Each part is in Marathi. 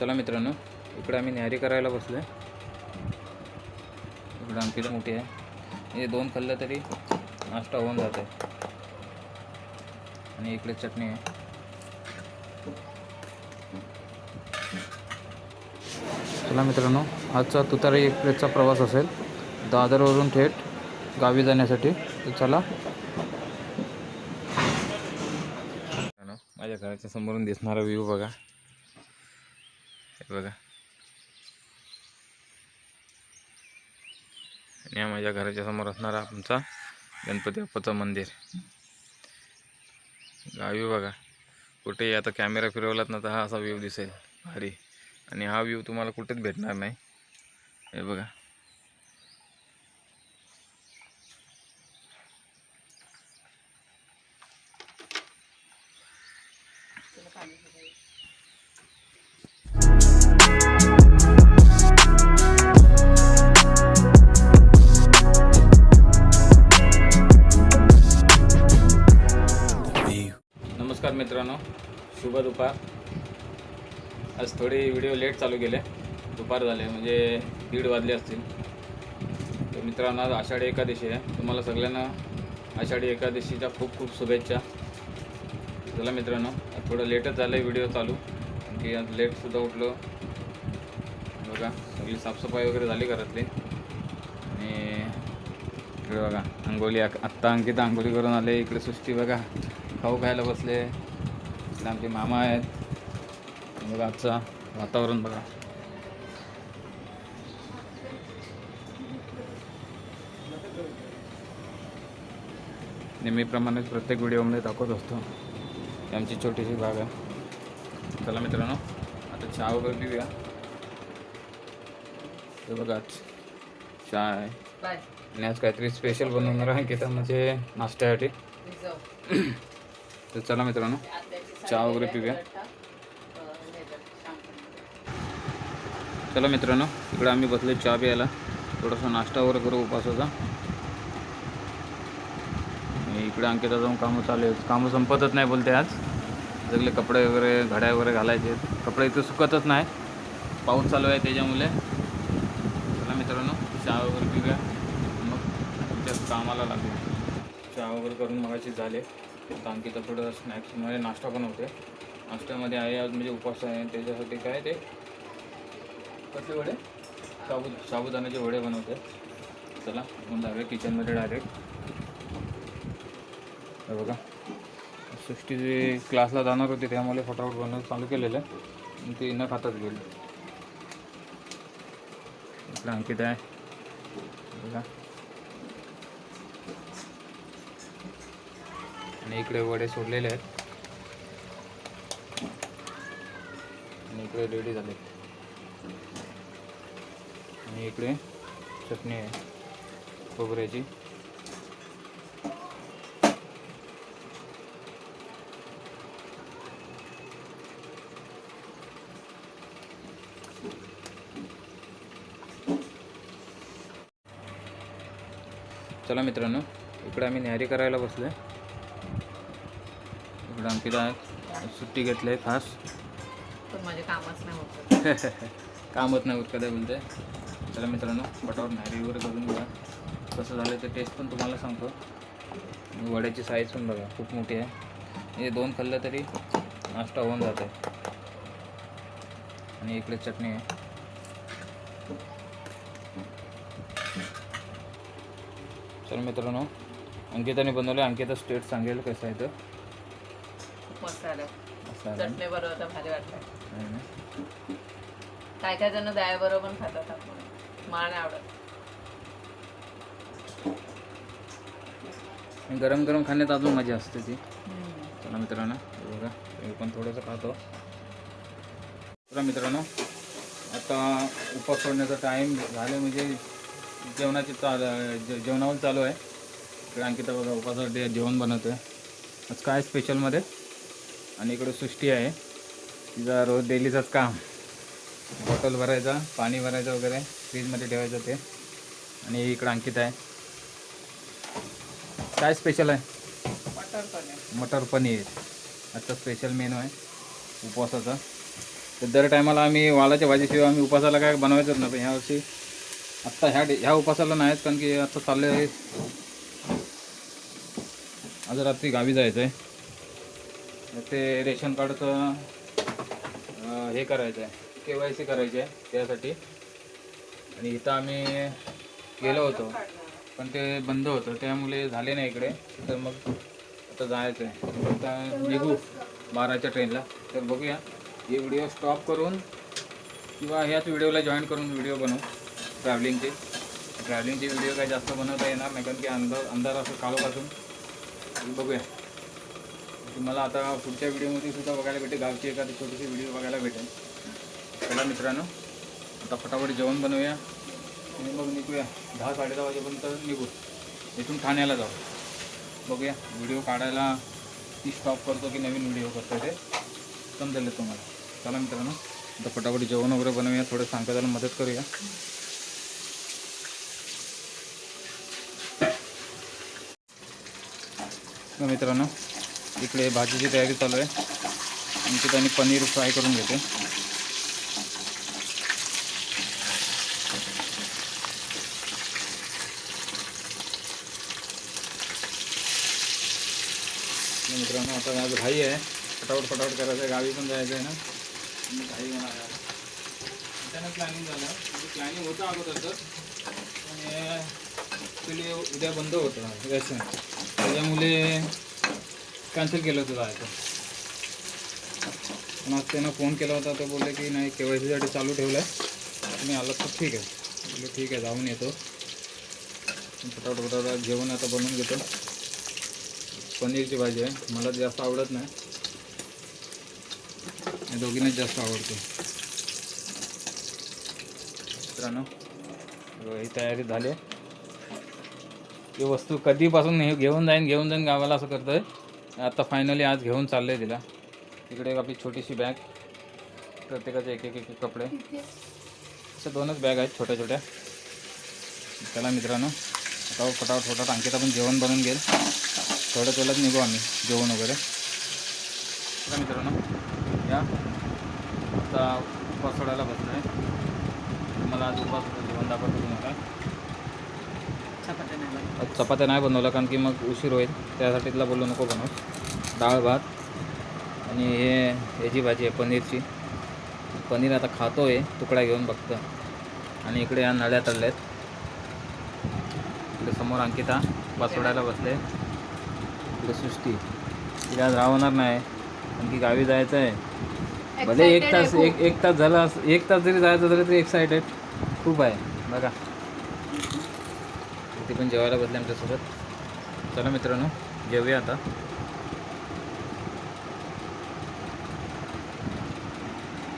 चला मित्रांनो इकडे आम्ही न्यारी करायला बसलो आहे इकडं आमची मोठी आहे. हे दोन खाल्लं तरी नाश्ता होऊन जात आहे आणि इकडे चटणी आहे. चला मित्रांनो आजचा तुतारी एक्सप्रेसचा प्रवास असेल. दादरवरून थेट गावी जाण्यासाठी. चला. माझ्या घराच्या समोरून दिसणारा व्ह्यू बघा. हे बघा. आणि हा माझ्या घराच्या समोर असणारा आमचा गणपती बाप्पाचं मंदिर. गावी बघा. कुठेही आता कॅमेरा फिरवलात ना तर हा असा व्ह्यू दिसेल. भारी. आणि हा व्ह्यू तुम्हाला कुठेच भेटणार नाही. हे बघा. दुपार. आज थोडे व्हिडिओ लेट चालू केले. दुपार झाले म्हणजे दीड वाजले असतील. तर मित्रांनो आज आषाढी एकादशी आहे. तुम्हाला सगळ्यांना आषाढी एकादशीच्या खूप खूप शुभेच्छा. चला मित्रांनो थोडं लेटच झालं आहे व्हिडिओ चालू. की आज लेटसुद्धा उठलो. बघा सगळी साफसफाई वगैरे झाली घरातली. आणि इकडे बघा अंगोली आत्ता अंकिता अंगोली करून आले. इकडे सृष्टी बघा खाऊ खायला बसले. इकडे आमचे मामा आहेत. बघा आजचा वातावरण बघा. नेहमीप्रमाणेच प्रत्येक व्हिडिओमध्ये दाखवत असतो. आमची छोटीशी बाग आहे. चला मित्रांनो आता चहा वगैरे पिऊया. बघा चाय बाय आणि आज काहीतरी स्पेशल बनवणार आहे की म्हणजे नाश्त्यासाठी. तर चला मित्रांनो. चहा वगैरे पिऊया. चला मित्रांनो इकडे आम्ही बसले चहा प्यायला. थोडासा नाश्ता वगैरे करू उपासाचा. आणि इकडे अंकिता जाऊन कामं चालू आहेत. कामं संपतच नाही बोलते आज. सगळे कपडे वगैरे घड्या वगैरे घालायचे कपडे इथं सुकतच नाही पाऊस चालू आहे त्याच्यामुळे. चला मित्रांनो चहा वगैरे पिऊया. मग तुमच्या कामाला लागू चहा वगैरे करून मगाशी झाले. आता अंकिता थोडं स्नॅक्स म्हणजे नाश्ता बनवते नाश्त्यामध्ये आहे आज म्हणजे उपवास आहे त्याच्यासाठी काय ते? कसले वडे? साबु साबुदाण्याचे वडे बनवते चला मग जाऊया किचनमध्ये डायरेक्ट हे बघा. सृष्टी जे क्लासला जाणार होती त्यामुळे फटाफट बनवणं चालू केलेलं आहे. ते न खातात गेले. इकडे अंकित आहे. बघा. आणि इकडे वडे सोडलेले आहेत. आणि इकडे रेडी झाले आणि इकडे चटणी आहे खोबऱ्याची. चला मित्रांनो इकडे आम्ही न्यारी करायला बसलो आहे अंकिता सुट्टी घेतली आहे खास. पण माझे कामच नाही होत. कामच नाही होत कदा बोलते. चला मित्रांनो पटावर न्यारी वगैरे करून बघा. कसं झालं ते टेस्ट पण तुम्हाला सांगतो. वड्याची साईज पण बघा खूप मोठी आहे. हे दोन खाल्लं तरी नाश्ता होऊन जात आणि इकडे चटणी आहे. चला मित्रांनो अंकिताने बनवलं अंकिता स्टेट सांगेल कसं आहे तर असं आहे. चटणी बरोबर तर भारी वाटतं आहे ना? काय काय जण दया बरोबर पण खातात आपण. मला नाही आवडत. आणि गरम गरम खाण्यात अजून मजा असते ती. चला मित्रांनो हे बघा. मी पण थोडंसं खातो. चला मित्रांनो आता उपास सोडण्याचा टाईम झाले म्हणजे जेवणाची चाल जे- जेवणावर चालू आहे. इकडे अंकिता बघा उपासासाठी जेवण बनवतो आहे आज काय स्पेशलमध्ये आणि इकडे सृष्टी आहे. तिचा रोज डेलीचंच काम. बॉटल भरायचा पाणी भरायचं वगैरे फ्रीजमध्ये ठेवायचं ते. आणि इकडे अंकित आहे. काय स्पेशल आहे? बटर पनीर. मटर पनीर. आजचा स्पेशल मेनू आहे. उपवासाचा. तर दर टायमाला आम्ही वालाच्या भाजीशिवाय आम्ही उपासाला काय बनवायचंच नव्हतं ह्या वर्षी आत्ता ह्या डे- ह्या उपासाला नाहीत कारण की आता चाललं आहे आज रात्री गावी जायचं आहे ते रेशन कार्डचं हे करायचं आहे के वाय सी करायची आहे त्यासाठी. आणि इथं आम्ही गेलो होतो पण ते बंद होतं त्यामुळे झाले नाही इकडे. तर मग आता जायचं आहे आता निघू बाराच्या ट्रेनला तर बघूया हे व्हिडिओ स्टॉप करून किंवा ह्याच व्हिडिओला जॉईन करून व्हिडिओ बनवू ट्रॅव्हलिंगचे ट्रॅव्हलिंगचे व्हिडिओ काही जास्त बनवता येणार नाही कारण की अंधार अंधार असं काळोखातून. बघूया. तुम्हाला आता पुढच्या व्हिडिओमध्ये सुद्धा बघायला भेटेल. गावची एखादी छोटीशी व्हिडिओ बघायला भेटेल. चला मित्रांनो आता फटाफट जेवण बनवूया. आणि मग निघूया. दहा साडे दहा वाजेपर्यंत निघू. इथून ठाण्याला जाऊ. बघूया व्हिडिओ काढायला ती स्टॉप करतो की नवीन व्हिडिओ करतो ते समजेल तुम्हाला. चला मित्रांनो आता फटाफट जेवण वगैरे बनवूया. थोडं सांगता मदत करूया. मित्रांनो इकडे भाजीची तयारी चालू आहे. आणि त्याने पनीर फ्राय करून घेते. मित्रांनो आता आज घाई आहे. फटाफट फटाफट करायचं. आहे गावी पण जायचं आहे ना. मग घाई होणार अचानक प्लॅनिंग झालं. म्हणजे प्लॅनिंग होतं अगोदरच पण ॲक्च्युली उद्या बंद होतं. रेशन त्याच्यामुळे कॅन्सल केलं होतं जायचं पण आज त्यानं फोन केला होता तर बोलले की नाही के वाय सीसाठी चालू ठेवलं आहे तुम्ही आलात तर ठीक आहे. बोलले ठीक आहे जाऊन येतो. फटाफट फटाफट जेवण आता बनवून घेतो. पनीरची भाजी आहे. मला जास्त आवडत नाही. दोघींनाच जास्त आवडते. मित्रांनो ही तयारी झाली ही वस्तू कधीपासून हे घेऊन जाईन घेऊन जाईन गावाला असं करतोय. आता फायनली आज घेऊन चाललं आहे तिला. तिकडे एक आपली छोटीशी बॅग प्रत्येकाचे एक एक एक कपडे. अशा दोनच बॅग आहेत छोट्या छोट्या. चला मित्रांनो आता फटाफट फटाफट अंकित आपण जेवण बनवून घेईल. थोड्या वेळात निघू आम्ही जेवण वगैरे. चला मित्रांनो या. आता उपास सोडायला बसलो आहे तुम्हाला आज उपास जेवण दाखवतो तुम्हाला. चपात्या नाही चपात्या नाही बनवलं कारण की मग उशीर होईल. त्यासाठी तिला बोललो नको बनव. डाळ भात आणि हे ह्याची भाजी आहे पनीरची. पनीर आता खातो आहे तुकडा घेऊन बघतं. आणि इकडे या नळ्या तळल्या आहेत इकडे समोर अंकिता बसवडायला बसले. इकडे सृष्टी. तिला आज राहणार नाही. कारण की गावी जायचं आहे. भले एक तास. एक एक तास झाला अस- एक तास जरी जायचं झालं तरी एक्सायटेड खूप आहे. बघा. ते पण जेवायला बसले आमच्यासोबत. चला मित्रांनो जेवूया आता.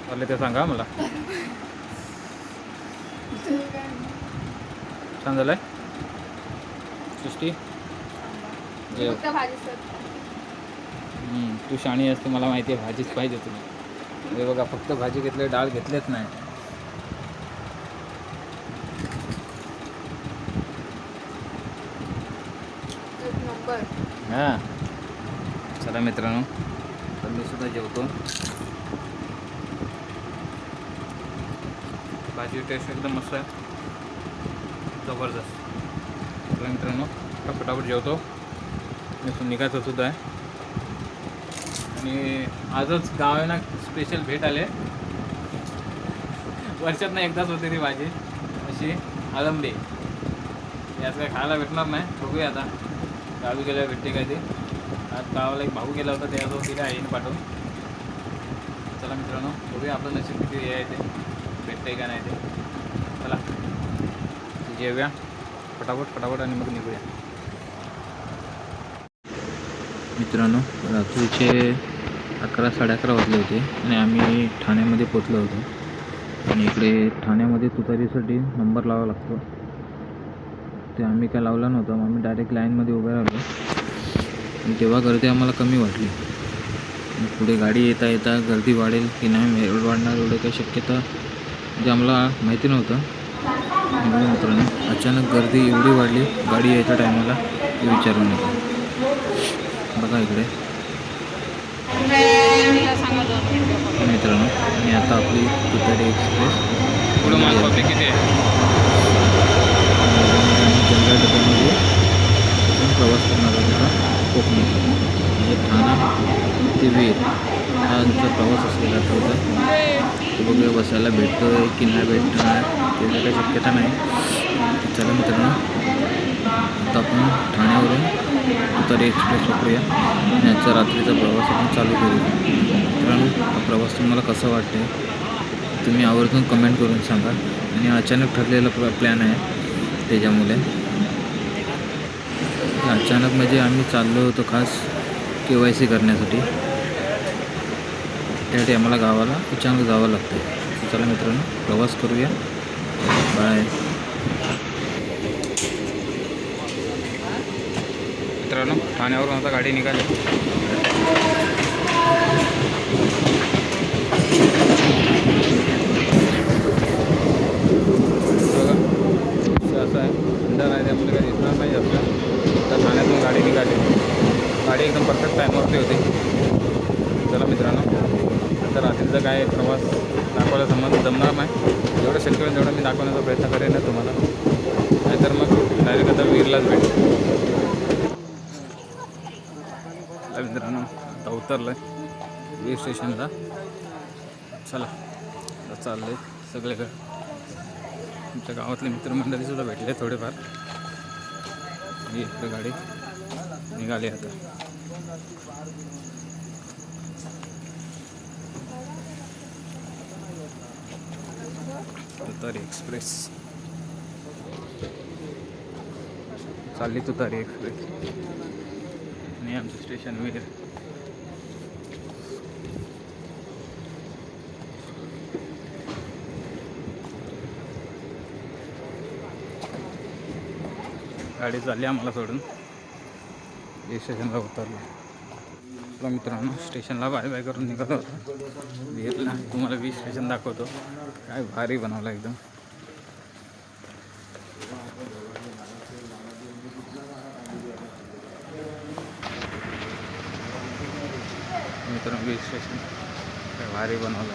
चालले ते सांगा मला. छान झालंय? सृष्टी? जेव. तू शाणी असते मला माहिती आहे भाजीच पाहिजे तुला. हे बघा फक्त भाजी घेतली डाळ घेतलेच नाही एक नंबर हां चला मित्रांनो तर मी सुद्धा जेवतो. भाजी टेस्ट एकदम मस्त आहे. जबरदस्त. चला मित्रांनो फटाफट जेवतो. मी निघायचं सुद्धा आहे आणि आजच गाव ना स्पेशल भेट आले वर्षात ना एकदाच होते ती भाजी. अशी आळंबी याच काय खायला भेटणार नाही. बघूया आता. गावी गेल्यावर भेटते काय ते. आज गावाला एक भाऊ गेला होता त्याच्यासोबत तिला आईने पाठवून. चला मित्रांनो बघूया आपलं नशीब किती हे आहे ते. आहे का नाही ते. चला जेव्या. फटाफट फटाफट आणि मग निघूया. मित्रांनो रात्रीचे अकरा साडे अकरा वाजले होते आणि आम्ही ठाण्यामध्ये पोचलो होतो. आणि इकडे ठाण्यामध्ये तुतारीसाठी नंबर लावावा लागतो. ते आम्ही काय लावला नव्हता मग आम्ही डायरेक्ट लाईनमध्ये उभे राहिलो. आणि तेव्हा गर्दी आम्हाला कमी वाटली पुढे गाडी येता येता गर्दी वाढेल की नाही एवढं वाढणार एवढं काही शक्यता म्हणजे आम्हाला माहिती नव्हतं. मित्रांनो अचानक गर्दी एवढी वाढली गाडी यायच्या टायमाला ते विचारू नका बघा इकडे. मित्रांनो आणि आता आपली तुतारी एक्सप्रेस पुढं माझं किती आहे जनरल डब्यामध्ये आपण प्रवास करणार आहोत आता कोकणी म्हणजे ठाणा ते वीर हा आमचा प्रवास असलेला होता तो बघूया बसायला भेटतो आहे की नाही भेटणार त्याची काही शक्यता नाही. चला मित्रांनो आता आपण ठाण्यावरून तुतारी एक्सप्रेस पकडूया आणि आजचा रात्रीचा प्रवास आपण चालू करूया. मित्रांनो हा प्रवास तुम्हाला कसा वाटते तुम्ही आवर्जून कमेंट करून सांगा. आणि अचानक ठरलेला प्र प्लॅन आहे त्याच्यामुळे. अचानक म्हणजे आम्ही चाललो होतो खास के वाय सी करण्यासाठी. त्यासाठी आम्हाला गावाला अचानक जावं लागतं चला मित्रांनो प्रवास करूया. बाय. मित्रांनो ठाण्यावरून आता गाडी निघाली बघा असं असं आहे अंधार आहे त्यामुळे काही दिसणार नाही जास्त तर ठाण्यातून गाडी निघाली गाडी एकदम परफेक्ट टाईमवरती होती चला मित्रांनो आता रात्रीचा काय प्रवास दाखवायला संबंध जमणार नाही जेवढं शक्य होईल तेवढं मी दाखवण्याचा प्रयत्न करेन ना तुम्हाला नाहीतर मग डायरेक्ट आता वीरलाच भेटेल आता मित्रांनो आता उतरलं आहे वीर स्टेशनला चला आता चाललं आहे सगळेकडे. आमच्या गावातले मित्रमंडळीसुद्धा भेटले थोडेफार. ही इकडे गाडी निघाली आता. तुतारी एक्सप्रेस. चालली तुतारी एक्सप्रेस. आणि आमचं स्टेशन वेर गाडी चालली आम्हाला सोडून. वीर स्टेशनला उतरलं. आपला मित्रांनो स्टेशनला बाय बाय करून निघालो होतो वेरला तुम्हाला वीस स्टेशन दाखवतो. काय भारी बनवलं एकदम. तरंगी स्टेशन भारी बनवलं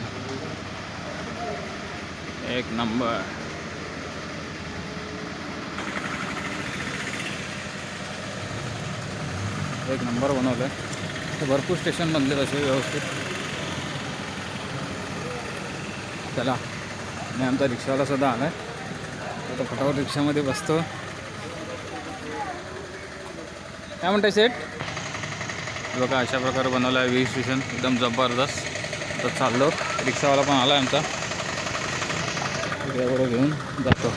एक नंबर। एक नंबर बनवलं आहे भरपूर स्टेशन बनले तसे व्यवस्थित। चला आणि आमचा रिक्षावाला सुद्धा आला आहे आता फटाफट रिक्षामध्ये बसतो काय म्हणताय सेठ? बघा अशा प्रकारे बनवलं आहे वीज स्टेशन एकदम जबरदस्त. तर चाललो. रिक्षावाला पण आला आहे आमचा. त्याबरोबर घेऊन जातो.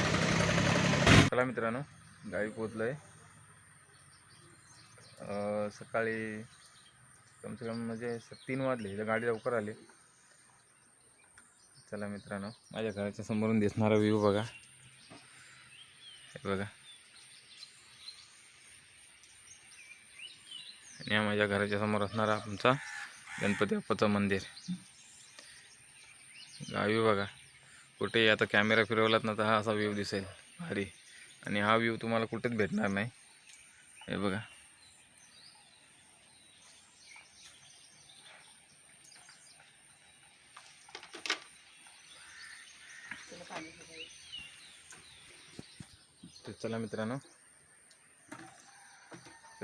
चला मित्रांनो गावी पोचलो आहे सकाळी कमसे कम म्हणजे तीन वाजले. गाडी लवकर आली. चला मित्रांनो माझ्या घराच्या समोरून दिसणारा व्ह्यू बघा. हे बघा. आणि हा माझ्या घराच्या समोर असणारा आमचा गणपती बाप्पाचं मंदिर. गावी बघा. कुठेही आता कॅमेरा फिरवलात ना तर हा असा व्ह्यू दिसेल. भारी. आणि हा व्ह्यू तुम्हाला कुठेच भेटणार नाही. हे बघा. तर चला मित्रांनो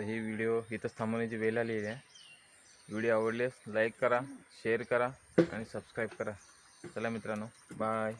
तर हे व्हिडिओ इथंच थांबवण्याची वेळ आलेली आहे. व्हिडिओ आवडल्यास लाईक करा शेअर करा आणि सबस्क्राईब करा. चला मित्रांनो बाय